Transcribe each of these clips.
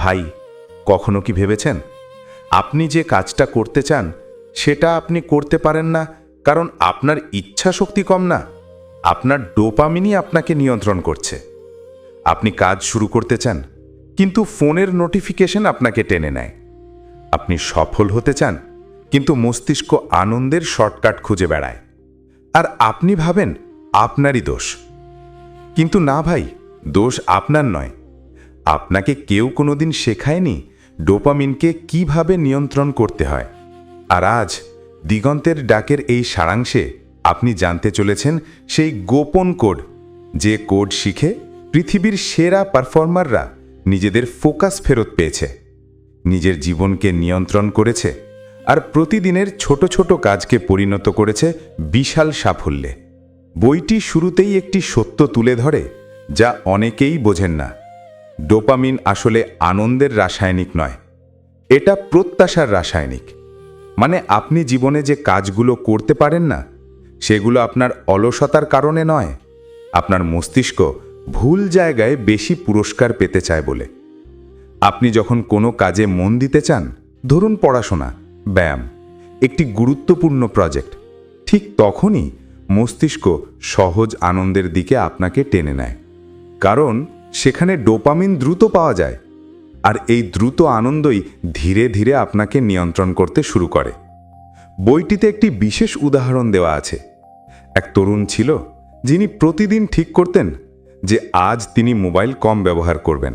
ভাই, কখনো কি ভেবেছেন? আপনি যে কাজটা করতে চান, সেটা আপনি করতে পারেন না, কারণ আপনার ইচ্ছা শক্তি কম না। আপনার ডোপামিনই আপনাকে নিয়ন্ত্রণ করছে। আপনি কাজ শুরু করতে চান, কিন্তু ফোনের নোটিফিকেশন আপনাকে টেনে নেয়। আপনি সফল হতে চান, কিন্তু মস্তিষ্ক আনন্দের শর্টকাট খুঁজে বেড়ায়। আর আপনি ভাবেন, আপনারই দোষ। কিন্তু না ভাই, দোষ আপনার নয়। আপনাকে কেউ কোনোদিন শেখায়নি ডোপামিনকে কীভাবে নিয়ন্ত্রণ করতে হয়। আর আজ দিগন্তের ডাকের এই সারাংশে আপনি জানতে চলেছেন সেই গোপন কোড। যে কোড শিখে পৃথিবীর সেরা পারফর্মাররা নিজেদের ফোকাস ফেরত পেয়েছে। নিজের জীবনকে নিয়ন্ত্রণ করেছে আর প্রতিদিনের ছোট ছোট কাজকে পরিণত করেছে বিশাল সাফল্যে। বইটি শুরুতেই একটি সত্য তুলে ধরে যা অনেকেই বোঝেন না। ডোপামিন আসলে আনন্দের রাসায়নিক নয়, এটা প্রত্যাশার রাসায়নিক। মানে আপনি জীবনে যে কাজগুলো করতে পারেন না, সেগুলো আপনার অলসতার কারণে নয়, আপনার মস্তিষ্ক ভুল জায়গায় বেশি পুরস্কার পেতে চায় বলে। আপনি যখন কোনো কাজে মন দিতে চান, ধরুন পড়াশোনা, ব্যায়াম, একটি গুরুত্বপূর্ণ প্রজেক্ট, ঠিক তখনই মস্তিষ্ক সহজ আনন্দের দিকে আপনাকে টেনে নেয়। কারণ সেখানে ডোপামিন দ্রুত পাওয়া যায়, আর এই দ্রুত আনন্দই ধীরে ধীরে আপনাকে নিয়ন্ত্রণ করতে শুরু করে। বইটিতে একটি বিশেষ উদাহরণ দেওয়া আছে। এক তরুণ ছিল, যিনি প্রতিদিন ঠিক করতেন যে আজ তিনি মোবাইল কম ব্যবহার করবেন।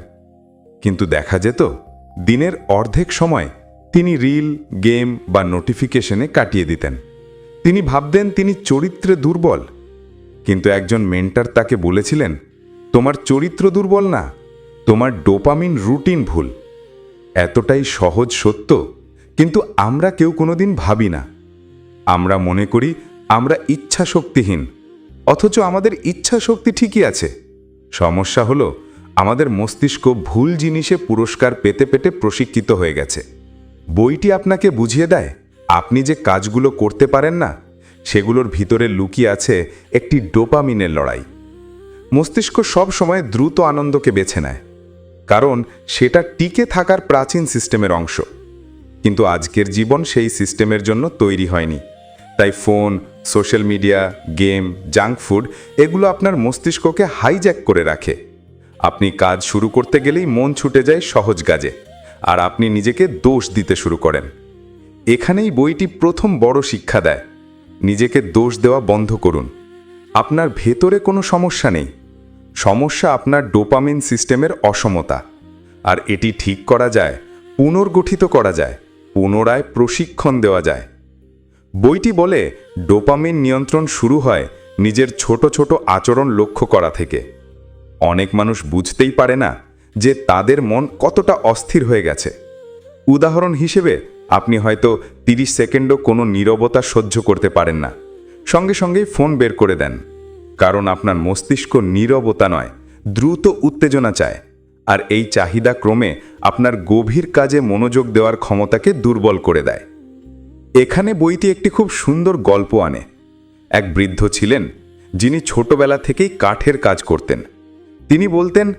কিন্তু দেখা যেত, দিনের অর্ধেক সময় তিনি রিল, গেম বা নোটিফিকেশনে কাটিয়ে দিতেন। তিনি ভাবতেন তিনি চরিত্রে দুর্বল। কিন্তু একজন মেন্টার তাকে বলেছিলেন তোমার চরিত্র দুর্বল না? তোমার ডোপামিন রুটিন ভুল। এতটাই সহজ সত্য, কিন্তু আমরা কেউ কোনোদিন ভাবি না। আমরা মনে করি আমরা ইচ্ছা শক্তিহীন অথচ আমাদের ইচ্ছা শক্তি ঠিকই আছে। সমস্যা হলো, আমাদের মস্তিষ্ক ভুল জিনিসে পুরস্কার পেতে পেতে প্রশিক্ষিত হয়ে গেছে। বইটি আপনাকে বুঝিয়ে দেয়, আপনি যে কাজগুলো করতে পারেন না, সেগুলোর ভিতরে লুকিয়ে আছে একটি ডোপামিনের লড়াই। মস্তিষ্ক সব সময় দ্রুত আনন্দকে বেছে নেয়, কারণ সেটা টিকে থাকার প্রাচীন সিস্টেমের অংশ। কিন্তু আজকের জীবন সেই সিস্টেমের জন্য তৈরি হয়নি। তাই phone, social media, game, junk food এগুলো আপনার মস্তিষ্ককে হাইজ্যাক করে রাখে। আপনি কাজ শুরু করতে গেলেই মন ছুটে যায় সহজ কাজে, আর আপনি নিজেকে দোষ দিতে শুরু করেন। এখানেই বইটি প্রথম বড় শিক্ষা দেয়। নিজেকে দোষ দেওয়া বন্ধ করুন। আপনার ভেতরে কোনো সমস্যা নেই। সমস্যা আপনার ডোপামিন সিস্টেমের অসমতা। আর এটি ঠিক করা যায়, পুনর্গঠিত করা যায়, পুনরায় প্রশিক্ষণ দেওয়া যায়। বইটি বলে, ডোপামিন নিয়ন্ত্রণ শুরু হয় নিজের ছোট ছোট আচরণ লক্ষ্য করা থেকে। অনেক মানুষ বুঝতেই পারে না যে তাদের মন কতটা অস্থির হয়ে গেছে। উদাহরণ হিসেবে, আপনি হয়তো 30 সেকেন্ডও কোনো নীরবতা সহ্য করতে পারেন না। সঙ্গে সঙ্গেই ফোন বের করে দেন। কারণ আপনার মস্তিষ্ক নীরবতা নয়, দ্রুত উত্তেজনা চায়। আর এই চাহিদা ক্রমে আপনার গভীর কাজে মনোযোগ দেওয়ার ক্ষমতাকে দুর্বল করে দেয়। এখানে বইটি একটি খুব সুন্দর গল্প আনে। এক বৃদ্ধ ছিলেন, যিনি ছোটবেলা থেকেই কাঠের কাজ করতেন। তিনি বলতেন,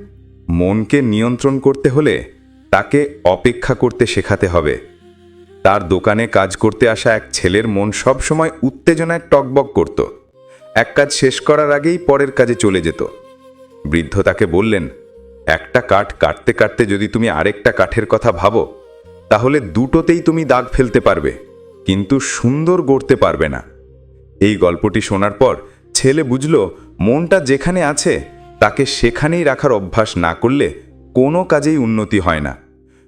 মনকে নিয়ন্ত্রণ করতে হলে তাকে অপেক্ষা করতে শেখাতে হবে। তার দোকানে কাজ করতে আসা এক ছেলের মন সবসময় উত্তেজনায় টকবক করত। এক কাজ শেষ করার আগেই পরের কাজে চলে যেত। বৃদ্ধ তাকে বললেন, একটা কাঠ কাটতে কাটতে যদি তুমি আরেকটা কাঠের কথা ভাবো, তাহলে দুটোতেই তুমি দাগ ফেলতে পারবে, কিন্তু সুন্দর গড়তে পারবে না। এই গল্পটি শোনার পর ছেলে বুঝল, মনটা যেখানে আছে, তাকে সেখানেই রাখার অভ্যাস না করলে কোনো কাজেই উন্নতি হয় না।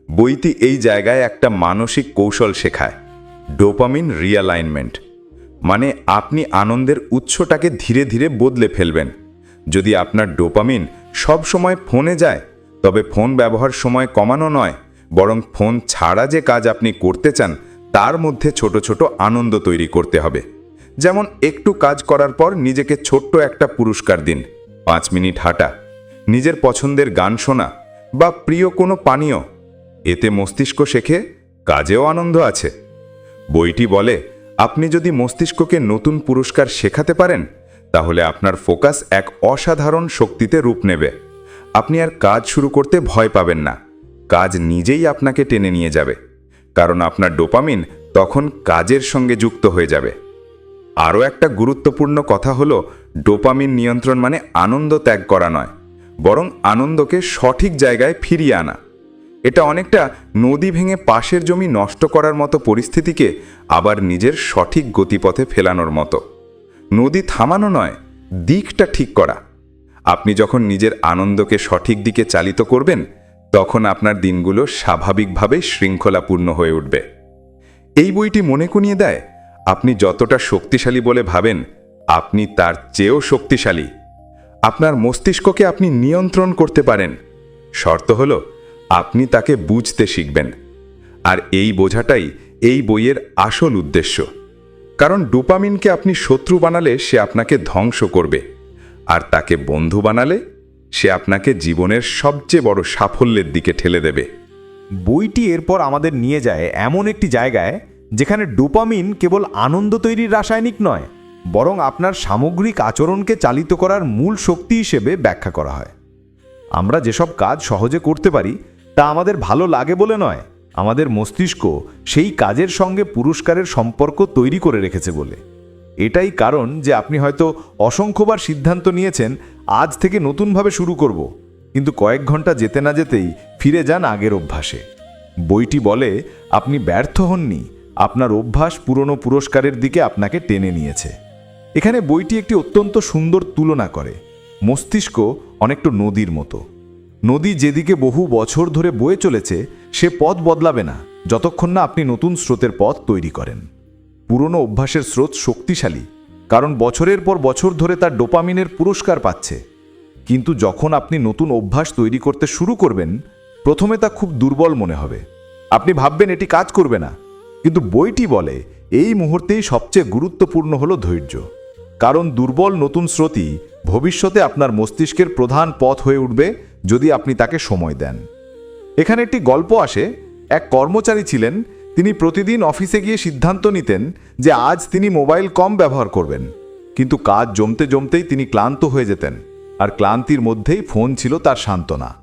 বইটি এই জায়গায় একটা মানসিক কৌশল শেখায়, ডোপামিন রিয়ালাইনমেন্ট মানে আপনি আনন্দের উৎসটাকে ধীরে ধীরে বদলে ফেলবেন। যদি আপনার ডোপামিন সব সময় ফোনে যায়, তবে ফোন ব্যবহার সময় কমানো নয়, বরং ফোন ছাড়া যে কাজ আপনি করতে চান, তার মধ্যে ছোট ছোট আনন্দ তৈরি করতে হবে। যেমন একটু কাজ করার পর নিজেকে ছোট্ট একটা পুরস্কার দিন, পাঁচ মিনিট হাঁটা, নিজের পছন্দের গান শোনা, বা প্রিয় কোনো পানীয়। এতে মস্তিষ্ক শেখে, কাজেও আনন্দ আছে। বইটি বলে আপনি যদি মস্তিষ্ককে নতুন পুরস্কার শেখাতে পারেন, তাহলে আপনার ফোকাস এক অসাধারণ শক্তিতে রূপ নেবে। আপনি আর কাজ শুরু করতে ভয় পাবেন না। কাজ নিজেই আপনাকে টেনে নিয়ে যাবে। কারণ আপনার ডোপামিন তখন কাজের সঙ্গে যুক্ত হয়ে যাবে। আরও একটা গুরুত্বপূর্ণ কথা হলো, ডোপামিন নিয়ন্ত্রণ মানে আনন্দ ত্যাগ করা নয়, বরং আনন্দকে সঠিক জায়গায় ফিরিয়ে আনা। এটা অনেকটা নদী ভেঙে পাশের জমি নষ্ট করার মতো পরিস্থিতিকে আবার নিজের সঠিক গতিপথে ফেলানোর মতো। নদী থামানো নয়, দিকটা ঠিক করা। আপনি যখন নিজের আনন্দকে সঠিক দিকে চালিত করবেন, তখন আপনার দিনগুলো স্বাভাবিকভাবে শৃঙ্খলাপূর্ণ হয়ে উঠবে। এই বইটি মনে করিয়ে দেয়, আপনি যতটা শক্তিশালী বলে ভাবেন, আপনি তার চেয়েও শক্তিশালী। আপনার মস্তিষ্ককে আপনি নিয়ন্ত্রণ করতে পারেন। শর্ত হল আপনি তাকে বুঝতে শিখবেন। আর এই বোঝাটাই এই বইয়ের আসল উদ্দেশ্য। কারণ ডোপামিনকে আপনি শত্রু বানালে সে আপনাকে ধ্বংস করবে। আর তাকে বন্ধু বানালে সে আপনাকে জীবনের সবচেয়ে বড় সাফল্যের দিকে ঠেলে দেবে। বইটি এরপর আমাদের নিয়ে যায় এমন একটি জায়গায় যেখানে ডোপামিন কেবল আনন্দ তৈরির রাসায়নিক নয়, বরং আপনার সামগ্রিক আচরণকে চালিত করার মূল শক্তি হিসেবে ব্যাখ্যা করা হয়। আমরা যেসব কাজ সহজে করতে পারি তা আমাদের ভালো লাগে বলে নয়। আমাদের মস্তিষ্ক সেই কাজের সঙ্গে পুরস্কারের সম্পর্ক তৈরি করে রেখেছে বলে। এটাই কারণ যে আপনি হয়তো অসংখ্যবার সিদ্ধান্ত নিয়েছেন, আজ থেকে নতুনভাবে শুরু করব। কিন্তু কয়েক ঘণ্টা যেতে না যেতেই ফিরে যান আগের অভ্যাসে। বইটি বলে, আপনি ব্যর্থ হননি। আপনার অভ্যাস পুরনো পুরস্কারের দিকে আপনাকে টেনে নিয়েছে। এখানে বইটি একটি অত্যন্ত সুন্দর তুলনা করে। মস্তিষ্ক অনেকটা নদীর মতো। নদী যেদিকে বহু বছর ধরে বয়ে চলেছে, সে পথ বদলাবে না, যতক্ষণ না আপনি নতুন স্রোতের পথ তৈরি করেন। পুরনো অভ্যাসের স্রোত শক্তিশালী, কারণ বছরের পর বছর ধরে তার ডোপামিনের পুরস্কার পাচ্ছে। কিন্তু যখন আপনি নতুন অভ্যাস তৈরি করতে শুরু করবেন, প্রথমে তা খুব দুর্বল মনে হবে। আপনি ভাববেন এটি কাজ করবে না, কিন্তু বইটি বলে, এই মুহূর্তেই সবচেয়ে গুরুত্বপূর্ণ হলো ধৈর্য। কারণ দুর্বল নতুন স্রোতই ভবিষ্যতে আপনার মস্তিষ্কের প্রধান পথ হয়ে উঠবে যদি আপনি তাকে সময় দেন। এখানে একটি গল্প আসে। এক কর্মচারী ছিলেন, তিনি প্রতিদিন অফিসে গিয়ে সিদ্ধান্ত নিতেন যে আজ তিনি মোবাইল কম ব্যবহার করবেন। কিন্তু কাজ জমতে জমতেই তিনি ক্লান্ত হয়ে যেতেন, আর ক্লান্তির মধ্যেই ফোন ছিল তার সান্ত্বনা।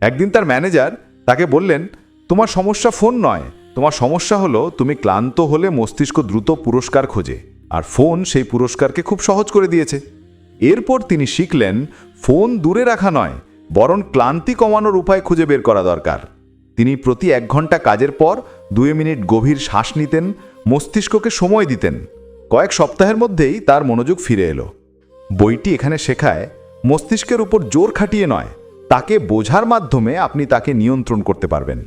একদিন তার ম্যানেজার তাকে বললেন, তোমার সমস্যা ফোন নয়, তোমার সমস্যা হলো তুমি ক্লান্ত হলে মস্তিষ্ক দ্রুত পুরস্কার খোঁজে। আর ফোন সেই পুরস্কারকে খুব সহজ করে দিয়েছে। এরপর তিনি শিখলেন, ফোন দূরে রাখা নয়, বরং ক্লান্তি কমানোর উপায় খুঁজে বের করা দরকার। তিনি প্রতি এক ঘণ্টা কাজের পর দুই মিনিট গভীর শ্বাস নিতেন, মস্তিষ্ককে সময় দিতেন। কয়েক সপ্তাহের মধ্যেই তার মনোযোগ ফিরে এলো। বইটি এখানে শেখায়, মস্তিষ্কের উপর জোর খাটিয়ে নয়, তাকে বোঝার মাধ্যমে আপনি তাকে নিয়ন্ত্রণ করতে পারবেন।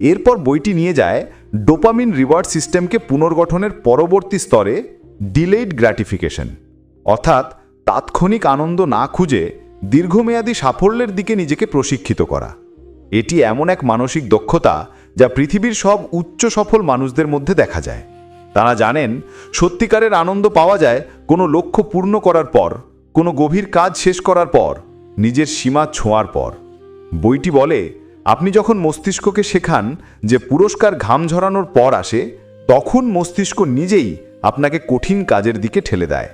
এরপর বইটি নিয়ে যায় ডোপামিন রিওয়ার্ড সিস্টেমকে পুনর্গঠনের পরবর্তী স্তরে ডিলেইড গ্র্যাটিফিকেশন, অর্থাৎ তাৎক্ষণিক আনন্দ না খুঁজে দীর্ঘমেয়াদী সাফল্যের দিকে নিজেকে প্রশিক্ষিত করা। এটি এমন এক মানসিক দক্ষতা যা পৃথিবীর সব উচ্চ সফল মানুষদের মধ্যে দেখা যায়। তারা জানেন, সত্যিকারের আনন্দ পাওয়া যায় কোনো লক্ষ্য পূর্ণ করার পর, কোনো গভীর কাজ শেষ করার পর, নিজের সীমা ছোঁয়ার পর। বইটি বলে, আপনি যখন মস্তিষ্ককে শেখান যে পুরস্কার ঘাম ঝরানোর পর আসে, তখন মস্তিষ্ক নিজেই আপনাকে কঠিন কাজের দিকে ঠেলে দেয়।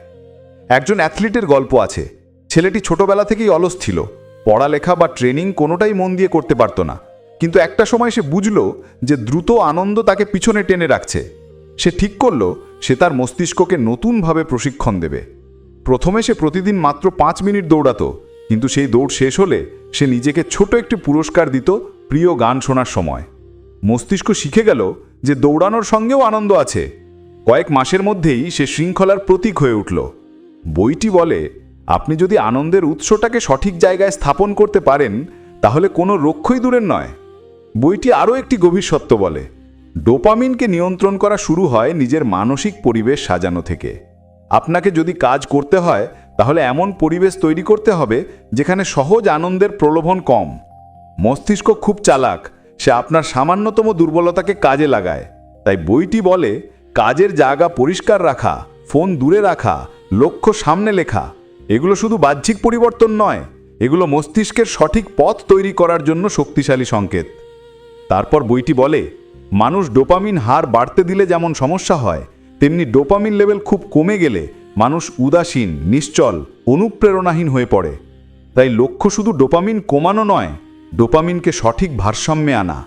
একজন অ্যাথলিটের গল্প আছে। ছেলেটি ছোটবেলা থেকেই অলস ছিল। পড়ালেখা বা ট্রেনিং কোনোটাই মন দিয়ে করতে পারতো না। কিন্তু একটা সময় সে বুঝল যে দ্রুত আনন্দ তাকে পিছনে টেনে রাখছে। সে ঠিক করল, সে তার মস্তিষ্ককে নতুনভাবে প্রশিক্ষণ দেবে। প্রথমে সে প্রতিদিন মাত্র পাঁচ মিনিট দৌড়াতো, কিন্তু সেই দৌড় শেষ হলে সে নিজেকে ছোট একটি পুরস্কার দিত প্রিয় গান শোনার সময়। মস্তিষ্ক শিখে গেল যে দৌড়ানোর সঙ্গেও আনন্দ আছে। কয়েক মাসের মধ্যেই সে শৃঙ্খলার প্রতীক হয়ে উঠল। বইটি বলে, আপনি যদি আনন্দের উৎসটাকে সঠিক জায়গায় স্থাপন করতে পারেন, তাহলে কোনো রক্ষই দূরের নয়। বইটি আরও একটি গভীর সত্য বলে, ডোপামিনকে নিয়ন্ত্রণ করা শুরু হয় নিজের মানসিক পরিবেশ সাজানো থেকে। আপনাকে যদি কাজ করতে হয়, তাহলে এমন পরিবেশ তৈরি করতে হবে যেখানে সহজ আনন্দের প্রলোভন কম। মস্তিষ্ক খুব চালাক, সে আপনার সামান্যতম দুর্বলতাকে কাজে লাগায়। তাই বইটি বলে কাজের জায়গা পরিষ্কার রাখা, ফোন দূরে রাখা, লক্ষ্য সামনে লেখা, এগুলো শুধু বাহ্যিক পরিবর্তন নয়, এগুলো মস্তিষ্কের সঠিক পথ তৈরি করার জন্য শক্তিশালী সংকেত। তারপর বইটি বলে, মানুষ ডোপামিন হার বাড়তে দিলে যেমন সমস্যা হয়, তেমনি ডোপামিন লেভেল খুব কমে গেলে মানুষ উদাসীন, নিশ্চল, অনুপ্রেরণাহীন হয়ে পড়ে। তাই লক্ষ্য শুধু ডোপামিন কমানো নয়, ডোপামিনকে সঠিক ভারসাম্যে আনা।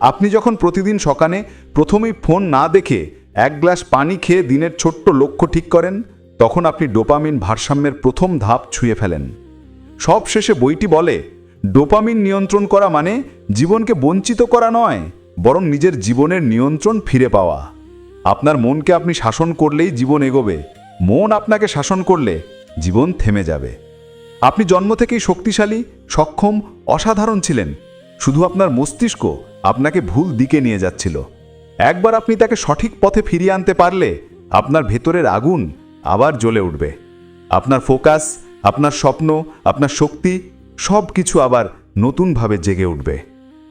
আপনি যখন প্রতিদিন সকালে প্রথমেই ফোন না দেখে এক গ্লাস পানি খেয়ে দিনের ছোট্ট লক্ষ্য ঠিক করেন, তখন আপনি ডোপামিন ভারসাম্যের প্রথম ধাপ ছুঁয়ে ফেলেন। সব শেষে বইটি বলে, ডোপামিন নিয়ন্ত্রণ করা মানে জীবনকে বঞ্চিত করা নয়, বরং নিজের জীবনের নিয়ন্ত্রণ ফিরে পাওয়া। আপনার মনকে আপনি শাসন করলেই জীবন এগোবে, মন আপনাকে শাসন করলে জীবন থেমে যাবে। আপনি জন্ম থেকেই শক্তিশালী, সক্ষম, অসাধারণ ছিলেন। শুধু আপনার মস্তিষ্ক আপনাকে ভুল দিকে নিয়ে যাচ্ছিল। একবার আপনি তাকে সঠিক পথে ফিরিয়ে আনতে পারলে আপনার ভেতরের আগুন আবার জ্বলে উঠবে। আপনার ফোকাস, আপনার স্বপ্ন, আপনার শক্তি সব কিছু আবার নতুনভাবে জেগে উঠবে।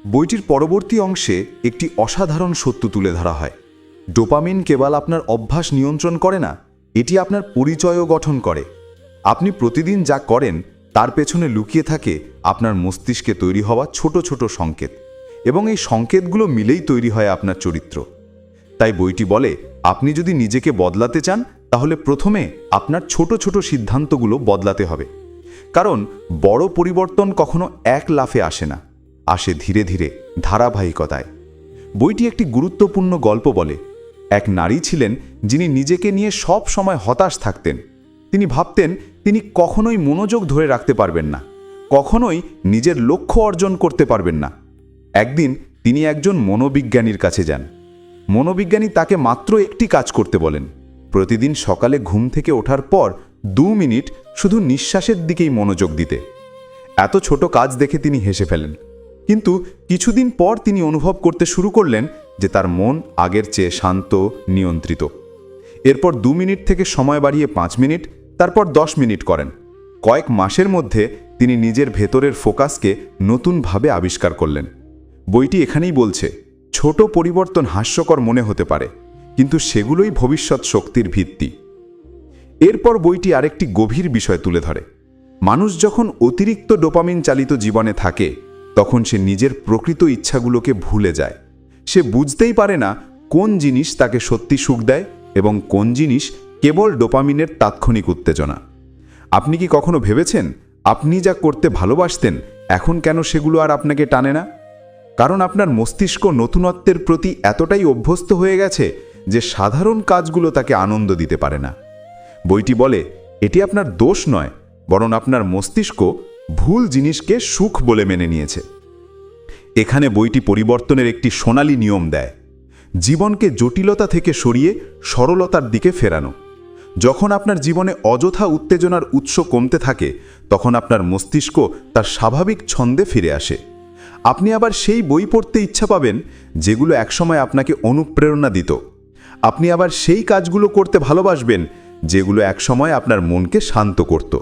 বইটির পরবর্তী অংশে একটি অসাধারণ সত্য তুলে ধরা হয়। ডোপামিন কেবল আপনার অভ্যাস নিয়ন্ত্রণ করে না, এটি আপনার পরিচয়ও গঠন করে। আপনি প্রতিদিন যা করেন, তার পেছনে লুকিয়ে থাকে আপনার মস্তিষ্কে তৈরি হওয়া ছোট ছোট সংকেত। এবং এই সংকেতগুলো মিলেই তৈরি হয় আপনার চরিত্র। তাই বইটি বলে, আপনি যদি নিজেকে বদলাতে চান, তাহলে প্রথমে আপনার ছোট ছোট সিদ্ধান্তগুলো বদলাতে হবে। কারণ বড় পরিবর্তন কখনো এক লাফে আসে না, আসে ধীরে ধীরে, ধারাবাহিকতায়। বইটি একটি গুরুত্বপূর্ণ গল্প বলে, এক নারী ছিলেন যিনি নিজেকে নিয়ে সব সময় হতাশ থাকতেন। তিনি ভাবতেন, তিনি কখনোই মনোযোগ ধরে রাখতে পারবেন না, কখনোই নিজের লক্ষ্য অর্জন করতে পারবেন না। একদিন তিনি একজন মনোবিজ্ঞানীর কাছে যান। মনোবিজ্ঞানী তাকে মাত্র একটি কাজ করতে বলেন। প্রতিদিন সকালে ঘুম থেকে ওঠার পর দু মিনিট শুধু নিঃশ্বাসের দিকেই মনোযোগ দিতে। এত ছোট কাজ দেখে তিনি হেসে ফেলেন। কিন্তু কিছুদিন পর তিনি অনুভব করতে শুরু করলেন যে তার মন আগের চেয়ে শান্ত, নিয়ন্ত্রিত। এরপর দু মিনিট থেকে সময় বাড়িয়ে পাঁচ মিনিট, তারপর দশ মিনিট করেন। কয়েক মাসের মধ্যে তিনি নিজের ভেতরের ফোকাসকে নতুনভাবে আবিষ্কার করলেন। বইটি এখানেই বলছে, ছোট পরিবর্তন হাস্যকর মনে হতে পারে, কিন্তু সেগুলোই ভবিষ্যৎ শক্তির ভিত্তি। এরপর বইটি আরেকটি গভীর বিষয় তুলে ধরে। মানুষ যখন অতিরিক্ত ডোপামিন চালিত জীবনে থাকে, তখন সে নিজের প্রকৃত ইচ্ছাগুলোকে ভুলে যায়। সে বুঝতেই পারে না কোন জিনিস তাকে সত্যি সুখ দেয় এবং কোন জিনিস কেবল ডোপামিনের তাৎক্ষণিক উত্তেজনা। আপনি কি কখনো ভেবেছেন, আপনি যা করতে ভালোবাসতেন, এখন কেন সেগুলো আর আপনাকে টানে না? কারণ আপনার মস্তিষ্ক নতুনত্বের প্রতি এতটাই অভ্যস্ত হয়ে গেছে যে সাধারণ কাজগুলো তাকে আনন্দ দিতে পারে না। বইটি বলে, এটি আপনার দোষ নয়, বরং আপনার মস্তিষ্ক ভুল জিনিসকে সুখ বলে মেনে নিয়েছে। এখানে বইটি পরিবর্তনের একটি সোনালী নিয়ম দেয়, জীবনকে জটিলতা থেকে সরিয়ে সরলতার দিকে ফেরানো। যখন আপনার জীবনে অযথা উত্তেজনার উৎস কমতে থাকে, তখন আপনার মস্তিষ্ক তার স্বাভাবিক ছন্দে ফিরে আসে। আপনি আবার সেই বই পড়তে ইচ্ছা পাবেন, যেগুলো একসময় আপনাকে অনুপ্রেরণা দিত। আপনি আবার সেই কাজগুলো করতে ভালোবাসবেন, যেগুলো একসময় আপনার মনকে শান্ত করত।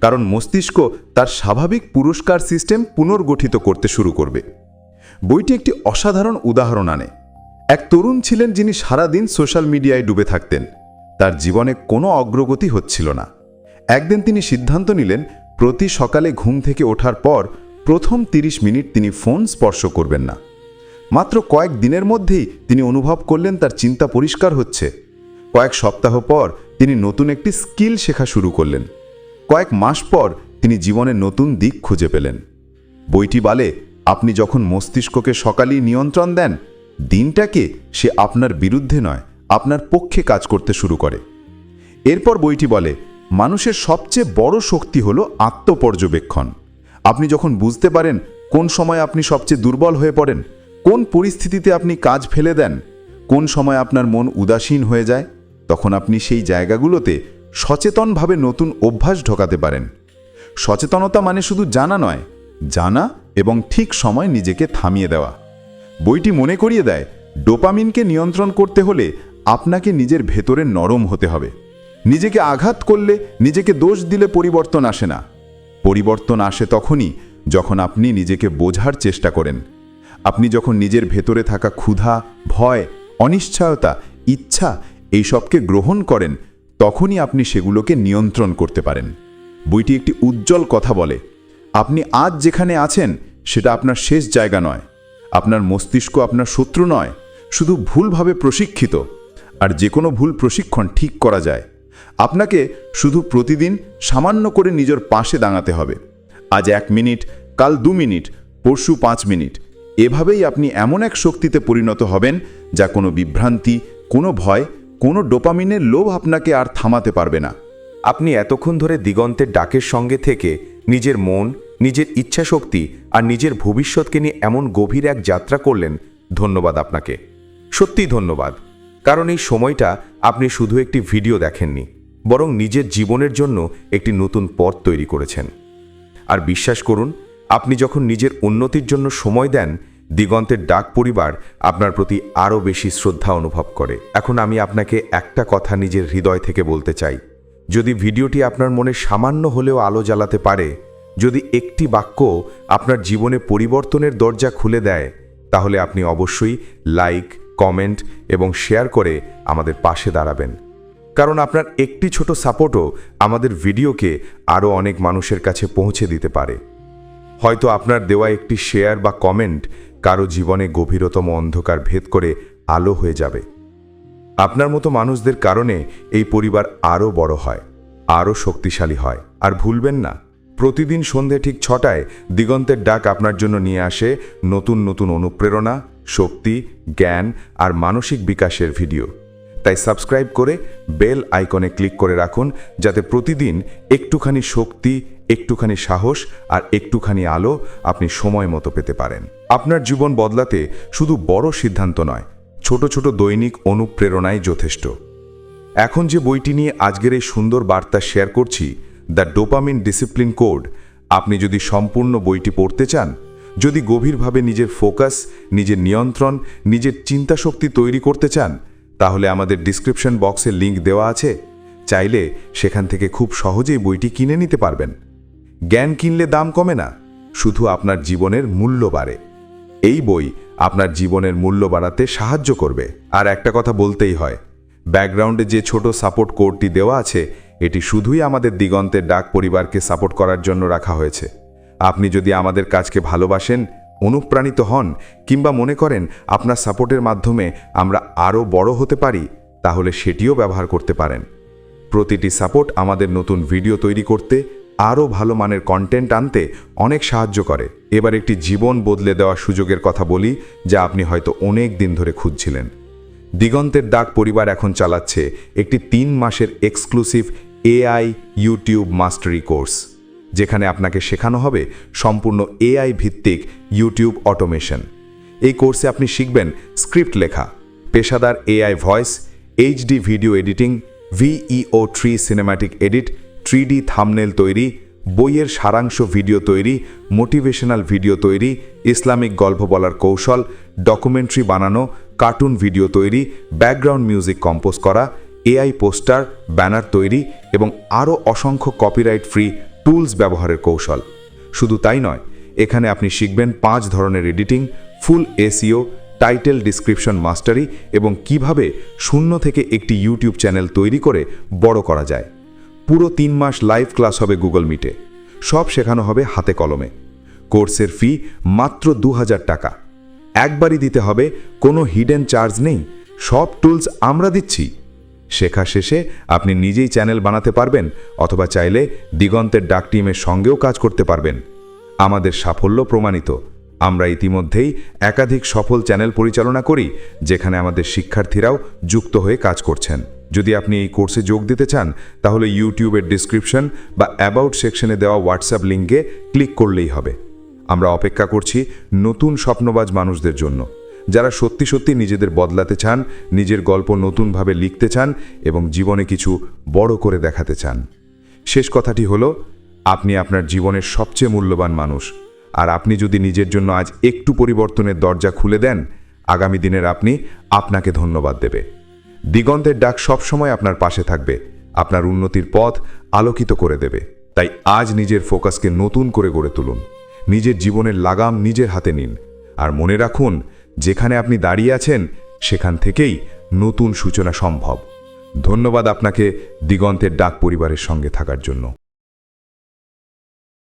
কারণ মস্তিষ্ক তার স্বাভাবিক পুরস্কার সিস্টেম পুনর্গঠিত করতে শুরু করবে। বইটি একটি অসাধারণ উদাহরণ আনে। এক তরুণ ছিলেন যিনি সারাদিন সোশ্যাল মিডিয়ায় ডুবে থাকতেন। তার জীবনে কোনো অগ্রগতি হচ্ছিল না। একদিন তিনি সিদ্ধান্ত নিলেন, প্রতি সকালে ঘুম থেকে ওঠার পর প্রথম ৩০ মিনিট তিনি ফোন স্পর্শ করবেন না। মাত্র কয়েক দিনের মধ্যেই তিনি অনুভব করলেন তার চিন্তা পরিষ্কার হচ্ছে। কয়েক সপ্তাহ পর তিনি নতুন একটি স্কিল শেখা শুরু করলেন। কয়েক মাস পর তিনি জীবনের নতুন দিক খুঁজে পেলেন। বইটি বলে আপনি যখন মস্তিষ্ককে সকালেই নিয়ন্ত্রণ দেন, দিনটাকে সে আপনার বিরুদ্ধে নয়, আপনার পক্ষে কাজ করতে শুরু করে। এরপর বইটি বলে, মানুষের সবচেয়ে বড় শক্তি হল আত্মপর্যবেক্ষণ। আপনি যখন বুঝতে পারেন কোন সময় আপনি সবচেয়ে দুর্বল হয়ে পড়েন, কোন পরিস্থিতিতে আপনি কাজ ফেলে দেন, কোন সময় আপনার মন উদাসীন হয়ে যায়, তখন আপনি সেই জায়গাগুলোতে সচেতনভাবে নতুন অভ্যাস ঢোকাতে পারেন। সচেতনতা মানে শুধু জানা নয়, জানা এবং ঠিক সময় নিজেকে থামিয়ে দেওয়া। বইটি মনে করিয়ে দেয়, ডোপামিনকে নিয়ন্ত্রণ করতে হলে আপনাকে নিজের ভেতরে নরম হতে হবে। নিজেকে আঘাত করলে নিজেকে দোষ দিলে পরিবর্তন আসে না। পরিবর্তন আসে তখনই যখন আপনি নিজেকে বোঝার চেষ্টা করেন। আপনি যখন নিজের ভেতরে থাকা ক্ষুধা, ভয়, অনিশ্চয়তা, ইচ্ছা এইসবকে গ্রহণ করেন, তখনই আপনি সেগুলোকে নিয়ন্ত্রণ করতে পারেন। বইটি একটি উজ্জ্বল কথা বলে, আপনি আজ যেখানে আছেন, সেটা আপনার শেষ জায়গা নয়। আপনার মস্তিষ্ক আপনার শত্রু নয়। শুধু ভুলভাবে প্রশিক্ষিত। আর যে কোনো ভুল প্রশিক্ষণ ঠিক করা যায়। আপনাকে শুধু প্রতিদিন সামান্য করে নিজের পাশে দাঁড়াতে হবে। আজ এক মিনিট, কাল দু মিনিট, পরশু পাঁচ মিনিট। এভাবেই আপনি এমন এক শক্তিতে পরিণত হবেন, যা কোনো বিভ্রান্তি, কোনো ভয়, কোনো ডোপামিনের লোভ আপনাকে আর থামাতে পারবে না। আপনি এতক্ষণ ধরে দিগন্তের ডাকের সঙ্গে থেকে নিজের মন, নিজের ইচ্ছাশক্তি আর নিজের ভবিষ্যৎকে নিয়ে এমন গভীর এক যাত্রা করলেন, ধন্যবাদ আপনাকে। সত্যিই ধন্যবাদ। কারণ এই সময়টা আপনি শুধু একটি ভিডিও দেখেননি। বরং নিজের জীবনের জন্য একটি নতুন পথ তৈরি করেছেন। আর বিশ্বাস করুন, আপনি যখন নিজের উন্নতির জন্য সময় দেন, দিগন্তের ডাক পরিবার আপনার প্রতি আরও বেশি শ্রদ্ধা অনুভব করে। এখন আমি আপনাকে একটা কথা নিজের হৃদয় থেকে বলতে চাই। যদি ভিডিওটি আপনার মনে সামান্য হলেও আলো জ্বালাতে পারে, যদি একটি বাক্য আপনার জীবনে পরিবর্তনের দরজা খুলে দেয়, তাহলে আপনি অবশ্যই লাইক, কমেন্ট এবং শেয়ার করে আমাদের পাশে দাঁড়াবেন। কারণ আপনার একটি ছোট সাপোর্টও আমাদের ভিডিওকে আরও অনেক মানুষের কাছে পৌঁছে দিতে পারে। হয়তো আপনার দেওয়া একটি শেয়ার বা কমেন্ট কারও জীবনে গভীরতম অন্ধকার ভেদ করে আলো হয়ে যাবে। আপনার মতো মানুষদের কারণে এই পরিবার আরও বড় হয় আরও শক্তিশালী হয়। আর ভুলবেন না, প্রতিদিন সন্ধে ঠিক ছটায় দিগন্তের ডাক আপনার জন্য নিয়ে আসে নতুন নতুন অনুপ্রেরণা, শক্তি, জ্ঞান আর মানসিক বিকাশের ভিডিও তাই সাবস্ক্রাইব করে বেল আইকনে ক্লিক করে রাখুন যাতে প্রতিদিন একটুখানি শক্তি, একটুখানি সাহস আর একটুখানি আলো আপনি সময় মতো পেতে পারেন। আপনার জীবন বদলাতে শুধু বড় সিদ্ধান্ত নয়, ছোট ছোট দৈনিক অনুপ্রেরণাই যথেষ্ট। এখন যে বইটি নিয়ে আজকের এই সুন্দর বার্তা শেয়ার করছি, দ্য ডোপামিন ডিসিপ্লিন কোড, আপনি যদি সম্পূর্ণ বইটি পড়তে চান, যদি গভীরভাবে নিজের ফোকাস, নিজের নিয়ন্ত্রণ, নিজের চিন্তাশক্তি তৈরি করতে চান তাহলে আমাদের ডিসক্রিপশন বক্সে লিংক দেওয়া আছে। চাইলে সেখান থেকে খুব সহজেই বইটি কিনে নিতে পারবেন। জ্ঞান কিনলে দাম কমে না, শুধু আপনার জীবনের মূল্য বাড়ে। এই বই আপনার জীবনের মূল্য বাড়াতে সাহায্য করবে। আর একটা কথা বলতেই হয় ব্যাকগ্রাউন্ডে যে ছোট সাপোর্ট কোডটি দেওয়া আছে, এটি শুধুই আমাদের দিগন্তের ডাক পরিবারকে সাপোর্ট করার জন্য রাখা হয়েছে। আপনি যদি আমাদের কাজকে ভালোবাসেন অনুপ্রাণিত হন কিংবা মনে করেন আপনার সাপোর্টের মাধ্যমে আমরা আরও বড় হতে পারি, তাহলে সেটিও ব্যবহার করতে পারেন। প্রতিটি সাপোর্ট আমাদের নতুন ভিডিও তৈরি করতে, আরও ভালো মানের কন্টেন্ট আনতে অনেক সাহায্য করে। এবার একটি জীবন বদলে দেওয়া সুযোগের কথা বলি, যা আপনি হয়তো অনেক দিন ধরে খুঁজছিলেন। দিগন্তের ডাক পরিবার এখন চালাচ্ছে, একটি তিন মাসের exclusive AI YouTube mastery course. যেখানে আপনাকে শেখানো হবে সম্পূর্ণ এআই ভিত্তিক ইউটিউব অটোমেশন। এই কোর্সে আপনি শিখবেন স্ক্রিপ্ট লেখা, পেশাদার AI voice, HD video editing, Veo three cinematic edit three D thumbnail তৈরি, বইয়ের সারাংশ ভিডিও তৈরি, মোটিভেশনাল ভিডিও তৈরি, ইসলামিক গল্প বলার কৌশল, ডকুমেন্টারি বানানো, কার্টুন ভিডিও তৈরি, ব্যাকগ্রাউন্ড মিউজিক কম্পোজ করা, এআই পোস্টার, ব্যানার তৈরি এবং আরও অসংখ্য কপিরাইট ফ্রি টুলস ব্যবহারের কৌশল। শুধু তাই নয়, এখানে আপনি শিখবেন পাঁচ ধরনের editing, full SEO title description mastery এবং কীভাবে শূন্য থেকে একটি ইউটিউব চ্যানেল তৈরি করে বড় করা যায়। পুরো তিন মাস লাইভ ক্লাস হবে গুগল মিটে। সব শেখানো হবে হাতে কলমে। কোর্সের ফি মাত্র দু হাজার টাকা। একবারই দিতে হবে, কোনো হিডেন চার্জ নেই। সব টুলস আমরা দিচ্ছি। শেখা শেষে আপনি নিজেই চ্যানেল বানাতে পারবেন অথবা চাইলে দিগন্তের ডাক টিমের সঙ্গেও কাজ করতে পারবেন। আমাদের সাফল্য প্রমাণিত। আমরা ইতিমধ্যেই একাধিক সফল চ্যানেল পরিচালনা করি, যেখানে আমাদের শিক্ষার্থীরাও যুক্ত হয়ে কাজ করছেন। যদি আপনি এই কোর্সে যোগ দিতে চান, তাহলে ইউটিউবের ডিসক্রিপশন বা অ্যাবাউট সেকশনে দেওয়া হোয়াটসঅ্যাপ লিঙ্কে ক্লিক করলেই হবে। আমরা অপেক্ষা করছি নতুন স্বপ্নবাজ মানুষদের জন্য। যারা সত্যি সত্যি নিজেদের বদলাতে চান, নিজের গল্প নতুনভাবে লিখতে চান এবং জীবনে কিছু বড় করে দেখাতে চান। শেষ কথাটি হলো, আপনি আপনার জীবনের সবচেয়ে মূল্যবান মানুষ। আর আপনি যদি নিজের জন্য আজ একটু পরিবর্তনের দরজা খুলে দেন, আগামী দিনের আপনি আপনাকে ধন্যবাদ দেবে। দিগন্তের ডাক সবসময় আপনার পাশে থাকবে, আপনার উন্নতির পথ আলোকিত করে দেবে। তাই আজ নিজের ফোকাসকে নতুন করে গড়ে তুলুন। নিজের জীবনের লাগাম নিজের হাতে নিন। আর মনে রাখুন যেখানে আপনি দাঁড়িয়ে আছেন, সেখান থেকেই নতুন সূচনা সম্ভব। ধন্যবাদ আপনাকে দিগন্তের ডাক পরিবারের সঙ্গে থাকার জন্য।